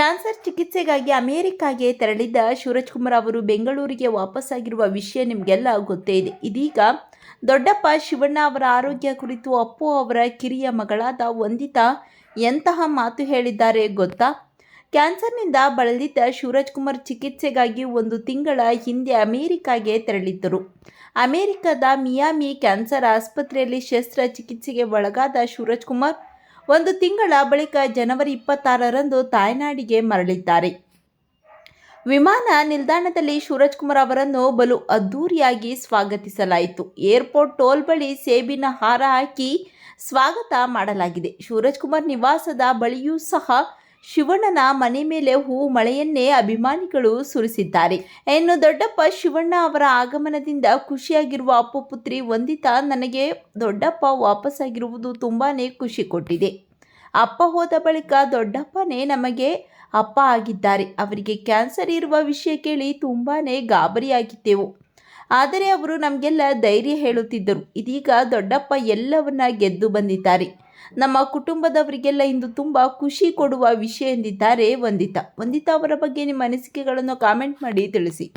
Cancer ಚಿಕಿತ್ಸೆಗಾಗಿ ಅಮೆರಿಕಾಗೆ ತೆರಳಿದ್ದ ಶಿವರಾಜ್ ಕುಮಾರ್ ಅವರು ಬೆಂಗಳೂರಿಗೆ ವಾಪಸ್ಸಾಗಿರುವ ವಿಷಯ ನಿಮಗೆಲ್ಲ ಗೊತ್ತೇ ಇದೆ. ಇದೀಗ ದೊಡ್ಡಪ್ಪ ಶಿವಣ್ಣ ಅವರ ಆರೋಗ್ಯ ಕುರಿತು ಅಪ್ಪು ಅವರ ಕಿರಿಯ ಮಗಳಾದ ವಂದಿತಾ ಎಂತಹ ಮಾತು ಹೇಳಿದ್ದಾರೆ ಗೊತ್ತಾ? ಕ್ಯಾನ್ಸರ್ನಿಂದ ಬಳಲಿದ್ದ ಶಿವರಾಜ್ ಕುಮಾರ್ ಚಿಕಿತ್ಸೆಗಾಗಿ ಒಂದು ತಿಂಗಳ ಹಿಂದೆ ಅಮೆರಿಕಾಗೆ ತೆರಳಿದ್ದರು. ಅಮೆರಿಕದ ಮಿಯಾಮಿ ಕ್ಯಾನ್ಸರ್ ಆಸ್ಪತ್ರೆಯಲ್ಲಿ ಶಸ್ತ್ರಚಿಕಿತ್ಸೆಗೆ ಒಳಗಾದ ಶಿವರಾಜ್ ಕುಮಾರ್ ಒಂದು ತಿಂಗಳ ಬಳಿಕ ಜನವರಿ ಇಪ್ಪತ್ತಾರರಂದು ತಾಯ್ನಾಡಿಗೆ ಮರಳಿದ್ದಾರೆ. ವಿಮಾನ ನಿಲ್ದಾಣದಲ್ಲಿ ಸೂರಜ್ ಕುಮಾರ್ ಅವರನ್ನು ಬಲು ಅದ್ಧೂರಿಯಾಗಿ ಸ್ವಾಗತಿಸಲಾಯಿತು. ಏರ್ಪೋರ್ಟ್ ಟೋಲ್ ಬಳಿ ಸೇಬಿನ ಹಾರ ಹಾಕಿ ಸ್ವಾಗತ ಮಾಡಲಾಗಿದೆ. ಸೂರಜ್ ಕುಮಾರ್ ನಿವಾಸದ ಬಳಿಯೂ ಸಹ ಶಿವಣ್ಣನ ಮನೆ ಮೇಲೆ ಹೂ ಮಳೆಯನ್ನೇ ಅಭಿಮಾನಿಗಳು ಸುರಿಸಿದ್ದಾರೆ. ಇನ್ನು ದೊಡ್ಡಪ್ಪ ಶಿವಣ್ಣ ಅವರ ಆಗಮನದಿಂದ ಖುಷಿಯಾಗಿರುವ ಅಪ್ಪು ಪುತ್ರಿ ವಂದಿತಾ ನನಗೆ ದೊಡ್ಡಪ್ಪ ವಾಪಸ್ಸಾಗಿರುವುದು ತುಂಬಾ ಖುಷಿ ಕೊಟ್ಟಿದೆ. ಅಪ್ಪ ಹೋದ ಬಳಿಕ ದೊಡ್ಡಪ್ಪನೇ ನಮಗೆ ಅಪ್ಪ ಆಗಿದ್ದಾರೆ. ಅವರಿಗೆ ಕ್ಯಾನ್ಸರ್ ಇರುವ ವಿಷಯ ಕೇಳಿ ತುಂಬಾ ಗಾಬರಿಯಾಗಿದ್ದೆವು. ಆದರೆ ಅವರು ನಮಗೆಲ್ಲ ಧೈರ್ಯ ಹೇಳುತ್ತಿದ್ದರು. ಇದೀಗ ದೊಡ್ಡಪ್ಪ ಎಲ್ಲವನ್ನ ಗೆದ್ದು ಬಂದಿದ್ದಾರೆ. ನಮ್ಮ ಕುಟುಂಬದವರಿಗೆಲ್ಲ ಇಂದು ತುಂಬ ಖುಷಿ ಕೊಡುವ ವಿಷಯ ಎಂದಿದ್ದಾರೆ ವಂದಿತಾ. ವಂದಿತಾ ಅವರ ಬಗ್ಗೆ ನಿಮ್ಮ ಅನಿಸಿಕೆಗಳನ್ನು ಕಾಮೆಂಟ್ ಮಾಡಿ ತಿಳಿಸಿ.